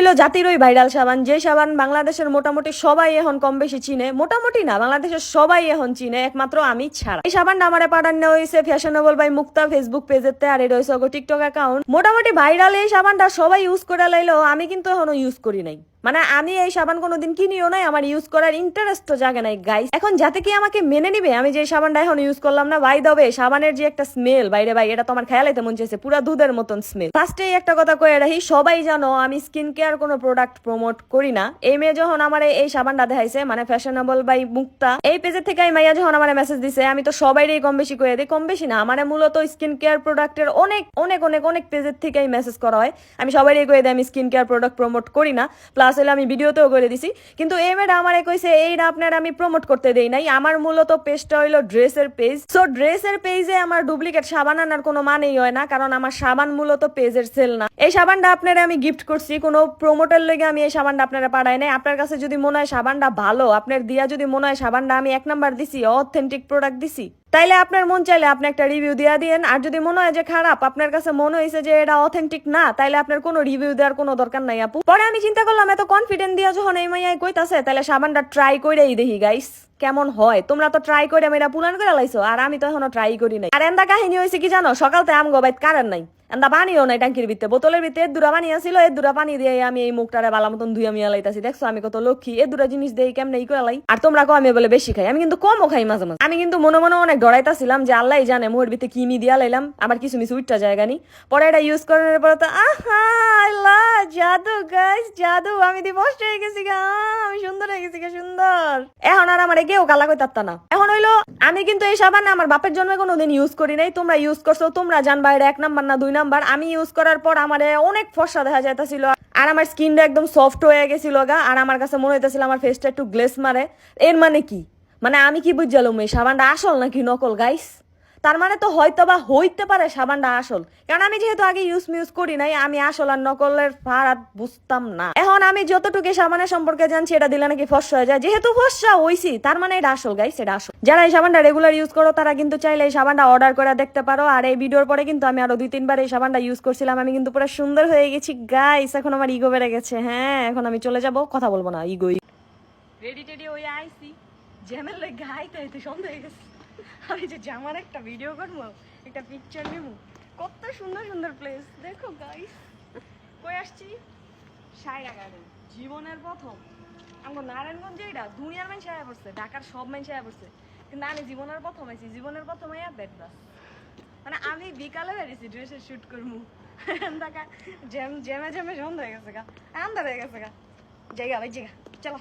হইল ওই ভাইরাল সাবান। যে সাবান বাংলাদেশের মোটামুটি সবাই এখন কম বেশি চিনে, মোটামুটি না, বাংলাদেশের সবাই এখন চিনে, একমাত্র আমি ছাড়া। এই সাবানটা আমার প্রাধান্য হয়েছে ফ্যাশনেবল বাই মুক্তা ফেসবুক পেজেতে, আর এটা হয়েছে টিকটক অ্যাকাউন্ট মোটামুটি ভাইরাল এই সাবানটা সবাই ইউজ করে লাইলো, আমি কিন্তু এখনও ইউজ করি নাই। মানে আমি এই সাবান কোনোদিন কিনিও নাই, আমার ইউজ করার ইন্টারেস্ট তো জাগে নাই গাইস এখন যাতে কি আমাকে মেনে নিবে? আমি যে সাবানটা এখন ইউজ করলাম না ভাই দবে সাবানের যে একটা স্মেল বাইরে ভাই এটা তো আমার খেয়ালাইতে মন চাইছে, পুরা দুধের মতন স্মেল ফার্স্টে একটা কথা কয়ে রাখি, সবাই জানো আমি স্কিন কেয়ার কোনো প্রোডাক্ট প্রমোট করি না। এই মেয়ে যখন আমার এই সাবানটা দেখাইছে মানে ফ্যাশনেবল বাই মুক্তা, এই পেজের থেকে এই মাইয়া যখন আমার মেসেজ দিছে, আমি তো সবাইরই কম বেশি করে দিই, কম বেশি না মানে মূলত স্কিন কেয়ার প্রোডাক্টের অনেক অনেক অনেক অনেক পেজের থেকেই মেসেজ করা হয়। আমি সবাইরই কয়ে দিই, আমি স্কিন কেয়ার প্রোডাক্ট প্রমোট করি না। প্লাস হলে আমি ভিডিওতেও করে দিছি। কিন্তু এই মেয়েটা আমার কইছে, এই না আপনার আমি প্রমোট করতে দেই নাই। আমার মূলত পেজটা হইল ড্রেসের পেজ সো ড্রেসের পেজে আমার ডুপ্লিকেট সাবান আনার কোনো মানেই হয় না, কারণ আমার সাবান মূলত পেজের সেল না। এই সাবানটা আপনারা আমি গিফট করছি, কোনো প্রমোটের লেগে আমি এই সাবানটা আপনারা পাঠাই নাই। আপনার কাছে যদি মনে হয় সাবানটা ভালো, আপনার দিয়া যদি মনে হয় সাবানটা আমি এক নাম্বার দিছি অথেন্টিক প্রোডাক্ট দিছি, তাইলে আপনার মন চাইলে আপনি একটা রিভিউ দিয়া দিয়েন। আর যদি মনে হয় যে খারাপ, আপনার কাছে মনে হয়েছে যে এটা অথেন্টিক না, তাইলে আপনার কোনো রিভিউ দেওয়ার কোনো দরকার নাই আপু। পরে আমি চিন্তা করলাম, এত কনফিডেন্ট দিয়া যখন এই মাইয়াই কইতাছে তাহলে সাবানটা ট্রাই করেই দেখি গাইস কেমন হয়? তোমরা তো ট্রাই করে মেয়েরা পুরান করে লাইছো, আর আমি তো এখনও ট্রাই করি নাই। আর এন্দা কাহিনী হয়েছে কি জানো? সকালতে আম গোবাইত কারেন্ট নাই। এন্দা পানিও নাই ট্যাঙ্কির ভিতরে। বোতলের ভিতরে এর দুরা পানি আছিল এর দুরা পানি দিয়ে আমি এই মুখটারে বালা মতন ধুইয়া মিয়া দেখছ, আমি কত লক্ষ্মী। এ দুরা জিনিস দিয়ে কেমনে ই করে আর তোমরা কো আমি বলে বেশি খাই। আমি কিন্তু কমও খাই মাঝে মাঝে। আমি কিন্তু মনে মনে অনেক ডরাইতাছিলাম যে আল্লাহ জানে মোর ভিতরে কি মি দিয়া লাইলাম। আমার কিছু মিস উইটটা জায়গা নি। পরে এটা ইউজ করার পরে তো, আহা, আল্লাহ, জাদু গাইস জাদু, আমি দি বস্ট হয়ে গেছি গা, আমি সুন্দর হয়ে গেছি গা, সুন্দর। এখন আর আমার কেউ কালা কই না। হইল, আমি কিন্তু এই সাবান আমার বাপের জন্মে কোনোদিন ইউজ করি নাই। তোমরা ইউজ করছ, তোমরা জানবা এটা এক নাম্বার না দুই নাম্বার। আমি ইউজ করার পর আমার অনেক ফর্সা দেখা যাইতেছিল। আর আমার স্কিনটা একদম সফট হয়ে গেছিল গা। আর আমার কাছে মনে হইতেছিল আমার ফেসটা একটু গ্লেস মারে। এর মানে কি? মানে আমি কি বুঝলাম, এই সাবানটা আসল নাকি নকল গাইস তার মানে তো হয়তো বা হইতে পারে সাবানটা আসল। কারণ আমি যেহেতু আগে ইউজ মিউজ করি নাই, আমি আসল আর নকলের ফারাত বুঝতাম না। এখন আমি যতটুকু সাবানের সম্পর্কে জানছি, এটা দিলে নাকি ফর্সা হয়ে যায়। যেহেতু ফর্সা হইছি, তার মানে এটা আসল গাইস এটা আসল। যারা এই সাবানটা রেগুলার ইউজ করো, তারা কিন্তু চাইলে এই সাবানটা অর্ডার করে দেখতে পারো। আর এই ভিডিওর পরে কিন্তু আমি আরও দুই তিনবার এই সাবানটা ইউজ করছিলাম। আমি কিন্তু পুরো সুন্দর হয়ে গেছি। গাইস এখন আমার ইগো বেড়ে গেছে। হ্যাঁ এখন আমি চলে যাব। কথা বলব না ইগো রেডি টেডি ওই আইসি। জ্যামের লেগে গাইতে সন্ধ্যা হয়ে গেছে। আমি যে জামার একটা ভিডিও করব, একটা পিকচার নেব। কত সুন্দর সুন্দর প্লেস দেখো গাইস কই আসছি? সাইরা গার্ডেন জীবনের প্রথম। আমার নারায়ণগঞ্জে এটা, দুনিয়ার মানুষ আয়া পড়ছে। ঢাকার সব মানুষ আয়া পড়ছে। কিন্তু আমি জীবনের প্রথম আইছি জীবনের প্রথম আয়া বেড বাস মানে আমি বিকালে বেরিয়েছি ড্রেসের শ্যুট করব। দেখা জ্যাম, জ্যামে জ্যামে সন্ধ্যা হয়ে গেছে গা। আন্ধার হয়ে গেছে গা। জায়গা ভাই জায়গা। চলো।